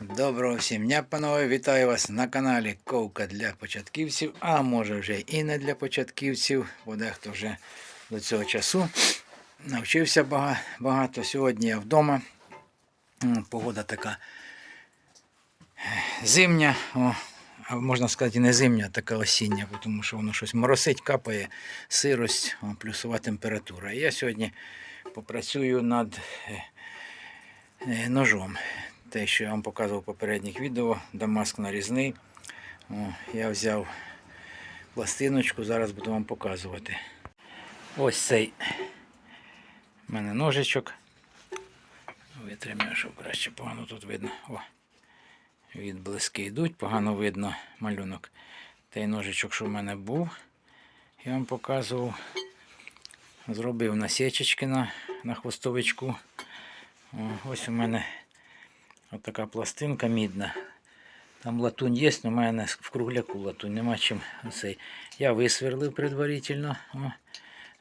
Доброго всім дня, панове! Вітаю вас на каналі Ковка для початківців, а може вже і не для початківців, бо дехто вже до цього часу навчився багато. Сьогодні я вдома. Погода така зимня, а можна сказати, не зимня, а така осіння, тому що воно щось моросить, капає, сирость, о, плюсова температура. Я сьогодні попрацюю над е, е, ножом. Те, що я вам показував в попередніх відео, Дамаск нарізний. О, я взяв пластиночку, зараз буду вам показувати. Ось цей у мене ножичок. Витримаю, щоб краще погано тут видно. О, відблиски йдуть, погано видно малюнок. Той ножичок, що в мене був, я вам показував. Зробив насічечки на, на хвостовичку. О, ось у мене Ось така пластинка мідна. Там латунь є, але в мене в кругляку латунь, нема чим цей. Я висверлив предварительно. О,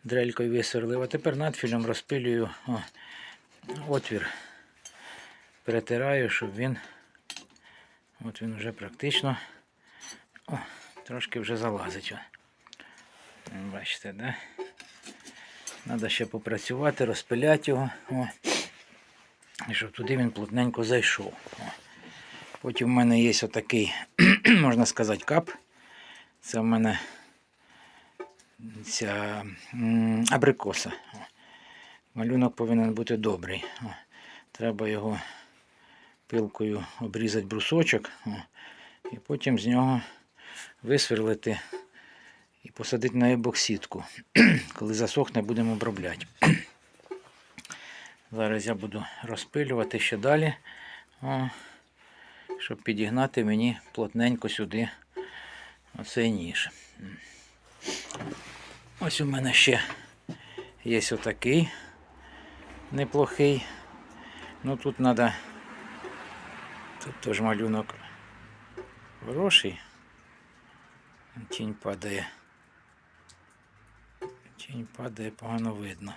дрелькою висверлив. А тепер надфілем розпилюю о, отвір. Перетираю, щоб він. От він вже практично о, трошки вже залазить. Бачите, да? Треба ще попрацювати, розпиляти його. О. І щоб туди він плотненько зайшов. Потім в мене є отакий, можна сказати, кап. Це в мене ця абрикоса. Малюнок повинен бути добрий. Треба його пилкою обрізати брусочок, і потім з нього висверлити і посадити на ебоксітку. Коли засохне, будемо обробляти. Зараз я буду розпилювати ще далі, о, щоб підігнати мені плотненько сюди оцей ніж. Ось у мене ще є отакий неплохий. Ну тут треба. Тут теж малюнок хороший. Тінь падає. Тінь падає, погано видно.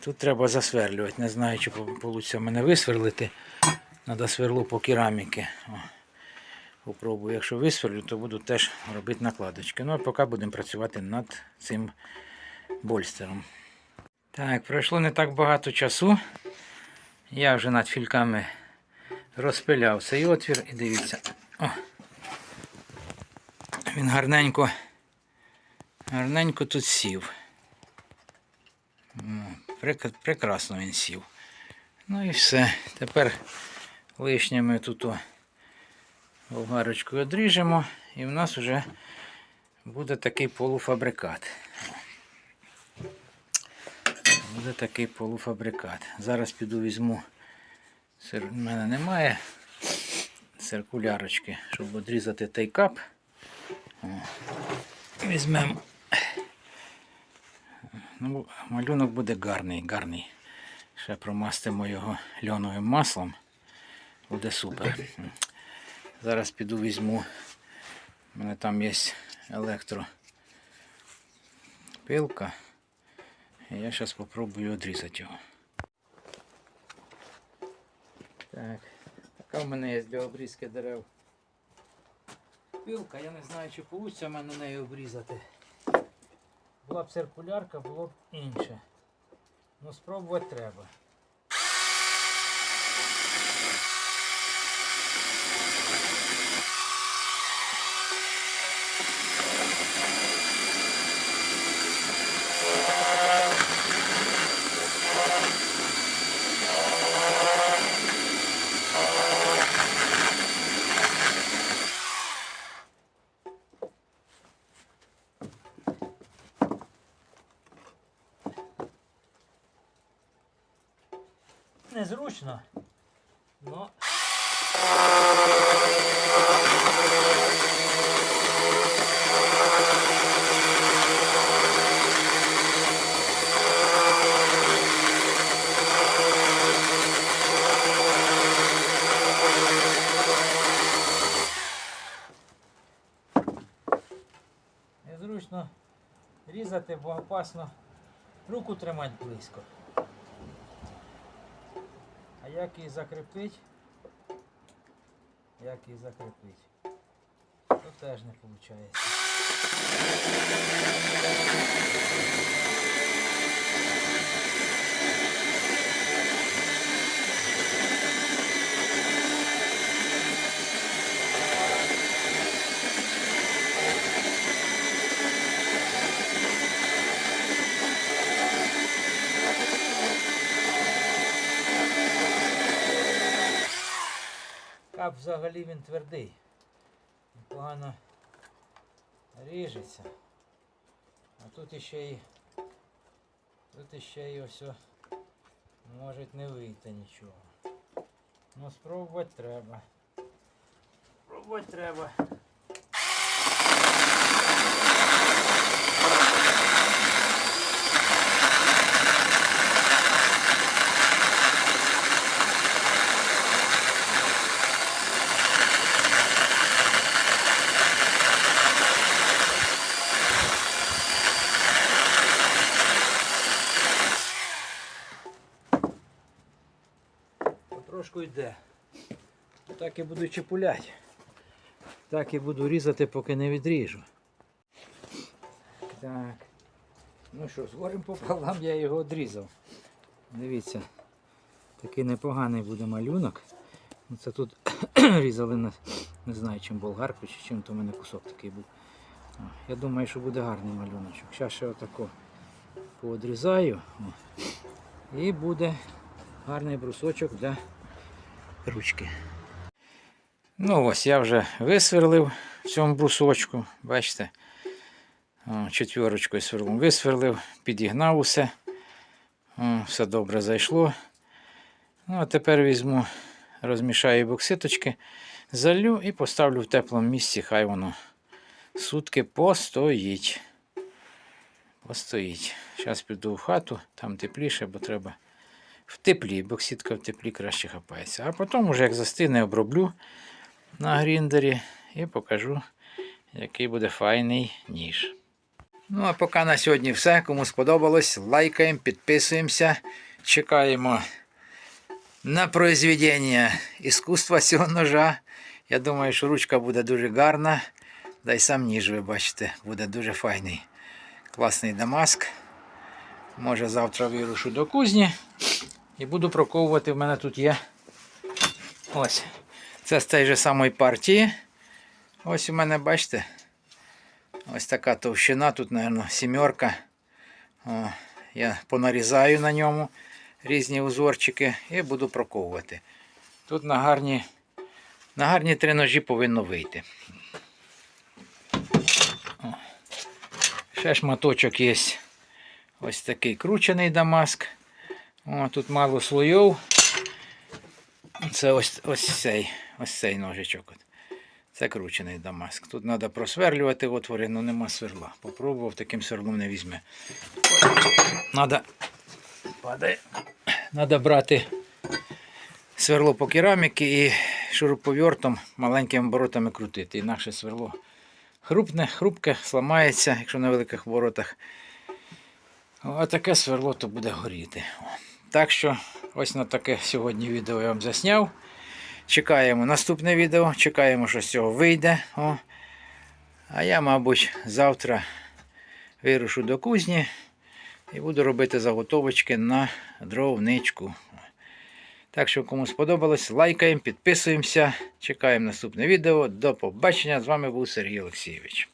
Тут треба засверлювати. Не знаю, чи вийде мене висверлити. Треба сверло по кераміки. Попробую, якщо висверлю, то буду теж робити накладочки. Ну а поки будемо працювати над цим больстером. Так, пройшло не так багато часу. Я вже над фільками розпиляв цей отвір і дивіться. О, він гарненько, гарненько тут сів. Прекрасно він сів. Ну і все. Тепер лишнє ми тут болгарочкою одріжемо і в нас вже буде такий полуфабрикат. Буде такий полуфабрикат. Зараз піду візьму. Цир... У мене немає циркулярочки, щоб одрізати той кап. О. Візьмемо Ну, малюнок буде гарний, гарний. Ще промастимо його льоновим маслом. Буде супер. Зараз піду візьму. У мене там є електропилка. Я зараз спробую відрізати його. Так, така в мене є для обрізки дерев. Пилка, я не знаю, чи вийде в мене нею обрізати. Була б циркулярка, було б інше. Ну спробувати треба. Незручно. Но... Незручно різати, бо опасно руку тримати близько як її закріпити? Як її закріпити? То теж не виходить. Взагалі він твердий. Погано ріжеться. А тут ще й тут ще й ось може не вийти нічого. Ну спробувати треба. Спробувати треба. Йде. Так і буду чепуляти. Так і буду різати, поки не відріжу. Так. Ну що, з горем пополам я його відрізав. Дивіться, такий непоганий буде малюнок. Ну, Це тут різали на, не знаю, чим болгарку чи чим, то в мене кусок такий був. Я думаю, що буде гарний малюночок. Зараз ще отако поодрізаю. І буде гарний брусочок для ручки. Ну ось я вже висверлив в цьому брусочку. Бачите? Четверочкою сверлом висверлив, підігнав усе. Все добре зайшло. Ну, а тепер візьму, розмішаю бокситочки, залю і поставлю в теплому місці, хай воно сутки постоїть. Постоїть. Зараз піду в хату, там тепліше, бо треба в теплі, бокситка в теплі краще хапається. А потім, уже як застигне, оброблю на гріндері і покажу, який буде файний ніж. Ну, а поки на сьогодні все. Кому сподобалось, лайкаємо, підписуємося, чекаємо на произведення іскусства цього ножа. Я думаю, що ручка буде дуже гарна. Да й сам ніж, ви бачите, буде дуже файний. Класний дамаск. Може завтра вирушу до кузні і буду проковувати. В мене тут є ось. Це з тієї ж самої партії. Ось у мене, бачите, ось така товщина, тут, мабуть, сімерка. О, я понарізаю на ньому різні узорчики і буду проковувати. Тут на гарні, на гарні три ножі повинно вийти. Ще шматочок є ось такий кручений дамаск. О, тут мало слоїв. Це ось, ось цей ось цей ножичок. Це кручений дамаск. Тут треба просверлювати отвори, але нема сверла. Попробував, таким сверлом не візьме. Падає. Надо брати сверло по кераміки і шуруповертом маленькими оборотами крутити. Інакше сверло хрупне, хрупке, сламається, якщо на великих оборотах. А таке сверло то буде горіти. Так що ось на таке сьогодні відео я вам засняв. Чекаємо наступне відео, чекаємо, що з цього вийде. О. А я, мабуть, завтра вирушу до кузні і буду робити заготовочки на дровничку. Так що, кому сподобалось, лайкаємо, підписуємося. Чекаємо наступне відео. До побачення. З вами був Сергій Олексійович.